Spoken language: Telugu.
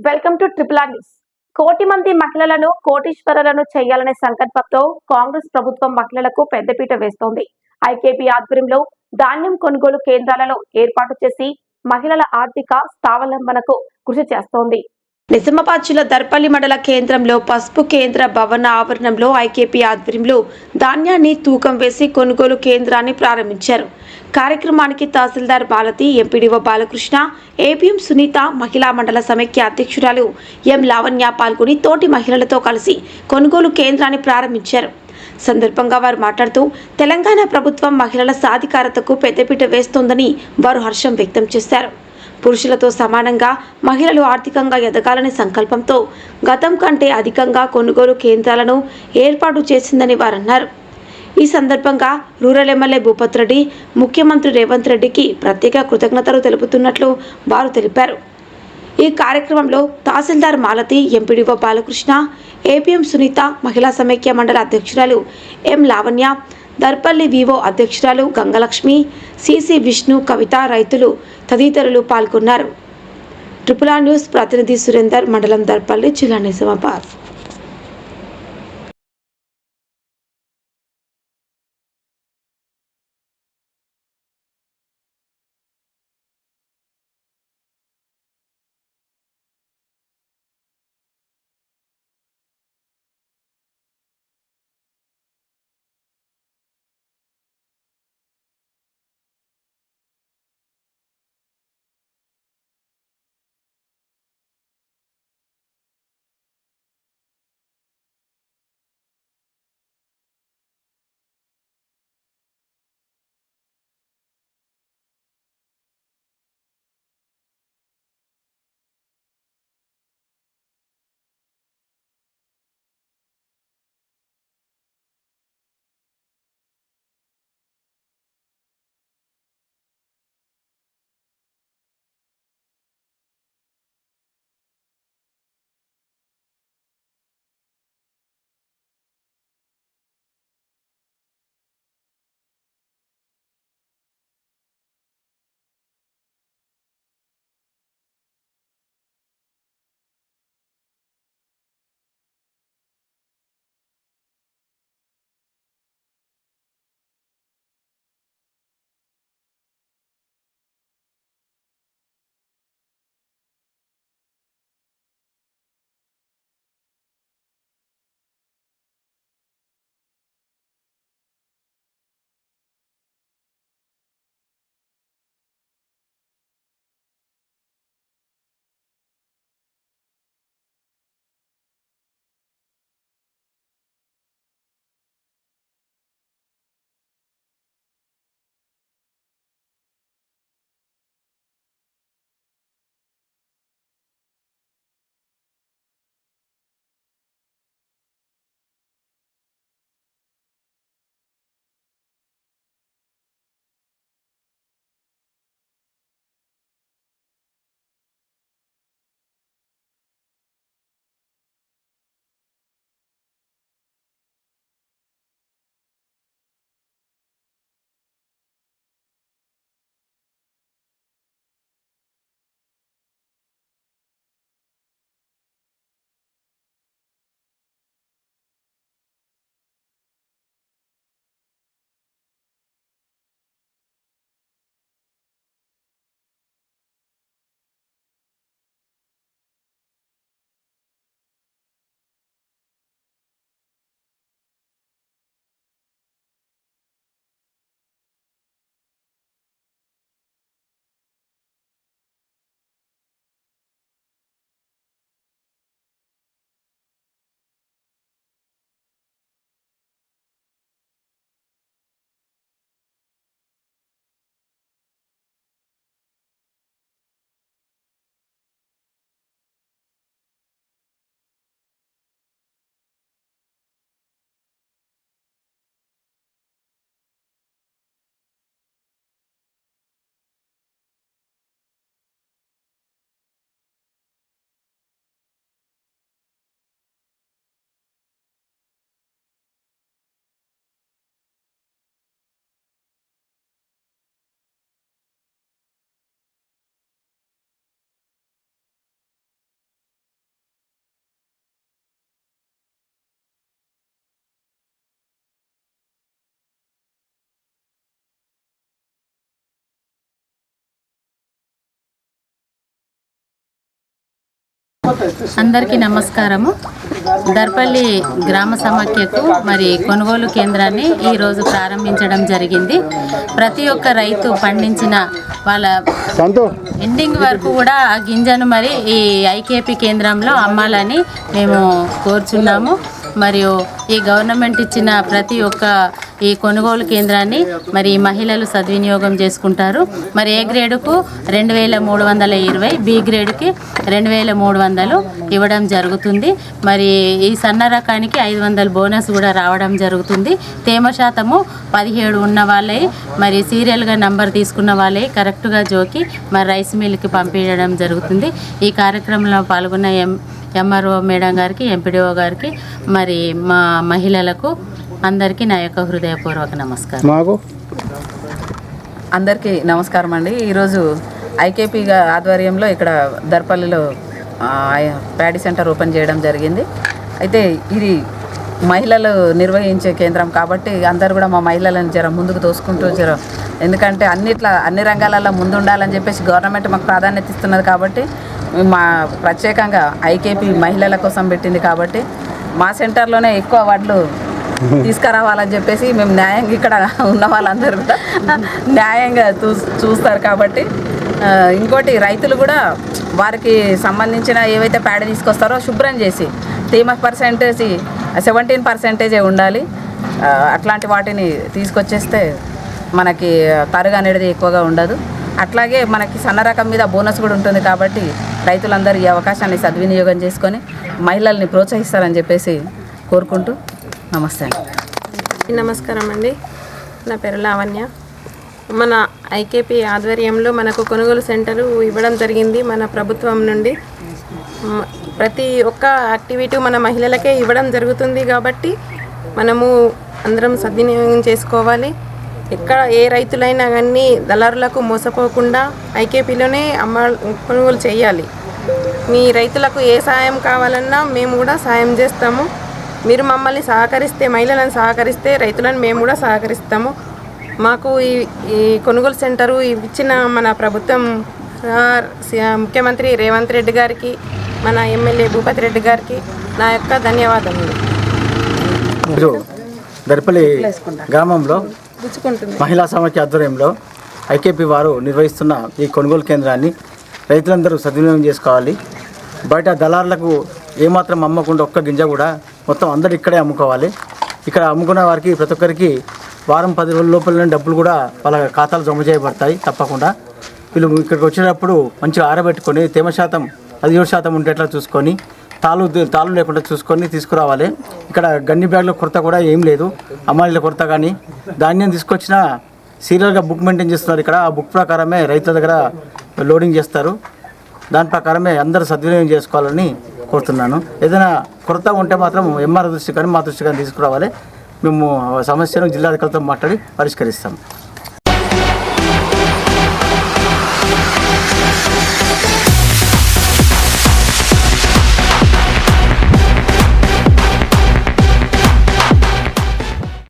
Welcome to triple R news కోటి మంది మహిళలను కోటీశ్వరులను చేయాలనే సంకల్పంతో కాంగ్రెస్ ప్రభుత్వం మహిళలకు పెద్దపీట వేస్తోంది. ఐకేపీ ఆధ్వర్యంలో ధాన్యం కొనుగోలు కేంద్రాలలో ఏర్పాటు చేసి మహిళల ఆర్థిక స్వావలంబనకు కృషి చేస్తోంది. నిజామాబాద్ జిల్లా దర్పల్లి మండల కేంద్రంలో పసుపు కేంద్ర భవన ఆవరణంలో ఐకేపీ ఆధ్వర్యంలో ధాన్యాన్ని తూకం వేసి కొనుగోలు కేంద్రాన్ని ప్రారంభించారు. కార్యక్రమానికి తహసీల్దార్ బాలతి ఎంపీడీఓ బాలకృష్ణ ఏపీఎం సునీత మహిళా మండల సమైక్య అధ్యక్షురాలు ఎం లావణ్య పాల్గొని తోటి మహిళలతో కలిసి కొనుగోలు కేంద్రాన్ని ప్రారంభించారు. సందర్భంగా వారు మాట్లాడుతూ తెలంగాణ ప్రభుత్వం మహిళల సాధికారతకు పెద్దపీట వేస్తోందని వారు హర్షం వ్యక్తం చేశారు. పురుషులతో సమానంగా మహిళలు ఆర్థికంగా ఎదగాలనే సంకల్పంతో గతం కంటే అధికంగా కొనుగోలు కేంద్రాలను ఏర్పాటు చేసిందని వారన్నారు. ఈ సందర్భంగా రూరల్ ఎమ్మెల్యే భూపత్ రెడ్డి ముఖ్యమంత్రి రేవంత్ రెడ్డికి ప్రత్యేక కృతజ్ఞతలు తెలుపుతున్నట్లు వారు తెలిపారు. ఈ కార్యక్రమంలో తహసీల్దార్ మాలతి ఎంపీడీఓ బాలకృష్ణ ఏపీఎం సునీత మహిళా సమైక్య మండల అధ్యక్షురాలు ఎం లావణ్య దర్పల్లి వివో అధ్యక్షురాలు గంగలక్ష్మి సిసి విష్ణు కవిత రైతులు తదితరులు పాల్గొన్నారు. ట్రిపుల్ న్యూస్ ప్రతినిధి సురేందర్ మండలం దర్పల్లి జిల్లా నిజామాబాద్. అందరికీ నమస్కారము. దర్పల్లి గ్రామ సమాఖ్యకు మరి కొనుగోలు కేంద్రాన్ని ఈరోజు ప్రారంభించడం జరిగింది. ప్రతి ఒక్క రైతు పండించిన వాళ్ళ ఎండింగ్ వరకు కూడా ఆ గింజను మరి ఈ ఐకేపీ కేంద్రంలో అమ్మాలని మేము కోరుచున్నాము. మరియు ఈ గవర్నమెంట్ ఇచ్చిన ప్రతి ఒక్క ఈ కొనుగోలు కేంద్రాన్ని మరి మహిళలు సద్వినియోగం చేసుకుంటారు. మరి ఏ గ్రేడుకు? రెండు వేల మూడు వందల ఇరవై. బి గ్రేడ్కి రెండు వేల మూడు వందలు ఇవ్వడం జరుగుతుంది. మరి ఈ సన్న రకానికి ఐదు వందల బోనస్ కూడా రావడం జరుగుతుంది. తేమ శాతము పదిహేడు ఉన్న వాళ్ళే. మరి సీరియల్గా నంబర్ తీసుకున్న వాళ్ళే కరెక్ట్గా జోకి మరి రైస్ మిల్కి పంపించడం జరుగుతుంది. ఈ కార్యక్రమంలో పాల్గొన్న ఎం ఎంఆర్ఓ మేడం గారికి ఎంపీడీఓ గారికి మరి మా మహిళలకు అందరికీ నా యొక్క హృదయపూర్వక నమస్కారం. మాకు? అందరికీ నమస్కారం అండి. ఈరోజు ఐకేపీ గా- ఆధ్వర్యంలో ఇక్కడ దర్పల్లిలో ఆ, ప్యాడీ సెంటర్ ఓపెన్ చేయడం జరిగింది. అయితే ఇది మహిళలు నిర్వహించే కేంద్రం కాబట్టి అందరు కూడా మా మహిళలను జర ముందుకు తోసుకుంటూ జర ఎందుకంటే అన్నిట్లా అన్ని రంగాలలో ముందు ఉండాలని చెప్పేసి గవర్నమెంట్ మాకు ప్రాధాన్యత ఇస్తున్నది కాబట్టి మా ప్రత్యేకంగా ఐకేపీ మహిళల కోసం పెట్టింది కాబట్టి మా సెంటర్లోనే ఎక్కువ వడ్లు తీసుకురావాలని చెప్పేసి మేము న్యాయంగా ఇక్కడ ఉన్న వాళ్ళందరూ కూడా న్యాయంగా చూ చూస్తారు కాబట్టి ఇంకోటి రైతులు కూడా వారికి సంబంధించిన ఏవైతే పేడ తీసుకొస్తారో శుభ్రం చేసి తేమ పర్సెంటేజ్ సెవెంటీన్ పర్సెంటేజే ఉండాలి. అట్లాంటి వాటిని తీసుకొచ్చేస్తే మనకి తరుగు అనేది ఎక్కువగా ఉండదు. అట్లాగే మనకి సన్న రకం మీద బోనస్ కూడా ఉంటుంది కాబట్టి రైతులందరూ ఈ అవకాశాన్ని సద్వినియోగం చేసుకొని మహిళల్ని ప్రోత్సహిస్తారని చెప్పేసి కోరుకుంటూ నమస్తే అండి. నమస్కారం అండి. నా పేరు లావణ్య. మన ఐకేపీ ఆధ్వర్యంలో మనకు కొనుగోలు సెంటరు ఇవ్వడం జరిగింది మన ప్రభుత్వం నుండి. ప్రతి ఒక్క యాక్టివిటీ మన మహిళలకే ఇవ్వడం జరుగుతుంది కాబట్టి మనము అందరం సద్వినియోగం చేసుకోవాలి. ఎక్కడ ఏ రైతులైనా కానీ దళారులకు మోసపోకుండా ఐకేపీలోనే అమ్మ కొనుగోలు చేయాలి. మీ రైతులకు ఏ సాయం కావాలన్నా మేము కూడా సాయం చేస్తాము. మీరు మమ్మల్ని సహకరిస్తే మహిళలను సహకరిస్తే రైతులను మేము కూడా సహకరిస్తాము. మాకు ఈ ఈ కొనుగోలు సెంటరు ఇచ్చిన మన ప్రభుత్వం ముఖ్యమంత్రి రేవంత్ రెడ్డి గారికి మన ఎమ్మెల్యే భూపతి రెడ్డి గారికి నా యొక్క ధన్యవాదములు. ఈరోజు దర్పల్లి గ్రామంలో మహిళా సమాఖ్య ఆధ్వర్యంలో ఐకేపీ వారు నిర్వహిస్తున్న ఈ కొనుగోలు కేంద్రాన్ని రైతులందరూ సద్వినియోగం చేసుకోవాలి. బయట దళారులకు ఏమాత్రం అమ్మకుండా ఒక్క గింజ కూడా మొత్తం అందరు ఇక్కడే అమ్ముకోవాలి. ఇక్కడ అమ్ముకున్న వారికి ప్రతి ఒక్కరికి వారం పది రోజుల లోపలనే డబ్బులు కూడా వాళ్ళ ఖాతాలు జమ చేయబడతాయి తప్పకుండా. వీళ్ళు ఇక్కడికి వచ్చేటప్పుడు మంచిగా ఆరబెట్టుకొని తేమ శాతం పదిహేడు శాతం ఉండేట్లా చూసుకొని తాళు తాళు లేకుండా చూసుకొని తీసుకురావాలి. ఇక్కడ గన్ని బ్యాగ్ల కొరత కూడా ఏం లేదు. అమ్మాయిల కొరత కానీ ధాన్యం తీసుకొచ్చిన సీరియల్గా బుక్ మెయింటైన్ చేస్తున్నారు ఇక్కడ. ఆ బుక్ ప్రకారమే రైతుల దగ్గర లోడింగ్ చేస్తారు. దాని ప్రకారమే అందరూ సద్వినియోగం చేసుకోవాలని కోరుతున్నాను. ఏదైనా కొరత ఉంటే మాత్రం ఎంఆర్ దృష్టి కానీ మా దృష్టి కానీ తీసుకురావాలి. మేము ఆ సమస్యను జిల్లాధికారులతో మాట్లాడి పరిష్కరిస్తాం.